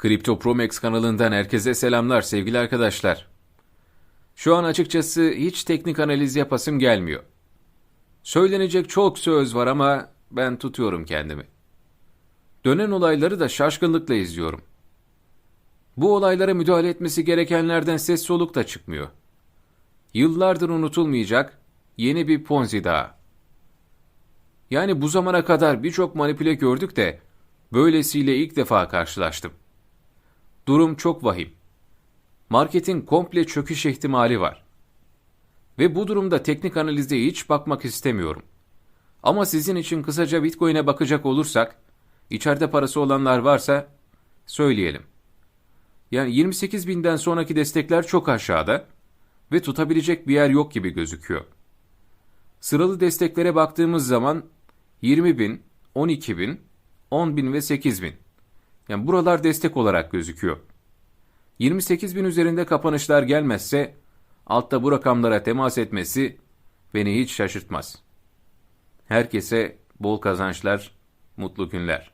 Kripto Promex kanalından herkese selamlar sevgili arkadaşlar. Şu an açıkçası hiç teknik analiz yapasım gelmiyor. Söylenecek çok söz var ama ben tutuyorum kendimi. Dönen olayları da şaşkınlıkla izliyorum. Bu olaylara müdahale etmesi gerekenlerden ses soluk da çıkmıyor. Yıllardır unutulmayacak yeni bir Ponzi daha. Yani bu zamana kadar birçok manipüle gördük de böylesiyle ilk defa karşılaştım. Durum çok vahim. Marketin komple çöküş ihtimali var. Ve bu durumda teknik analizde hiç bakmak istemiyorum. Ama sizin için kısaca Bitcoin'e bakacak olursak, içeride parası olanlar varsa söyleyelim. Yani 28 binden sonraki destekler çok aşağıda ve tutabilecek bir yer yok gibi gözüküyor. Sıralı desteklere baktığımız zaman 20 bin, 12 bin, 10 bin ve 8 bin. Yani buralar destek olarak gözüküyor. 28 bin üzerinde kapanışlar gelmezse altta bu rakamlara temas etmesi beni hiç şaşırtmaz. Herkese bol kazançlar, mutlu günler.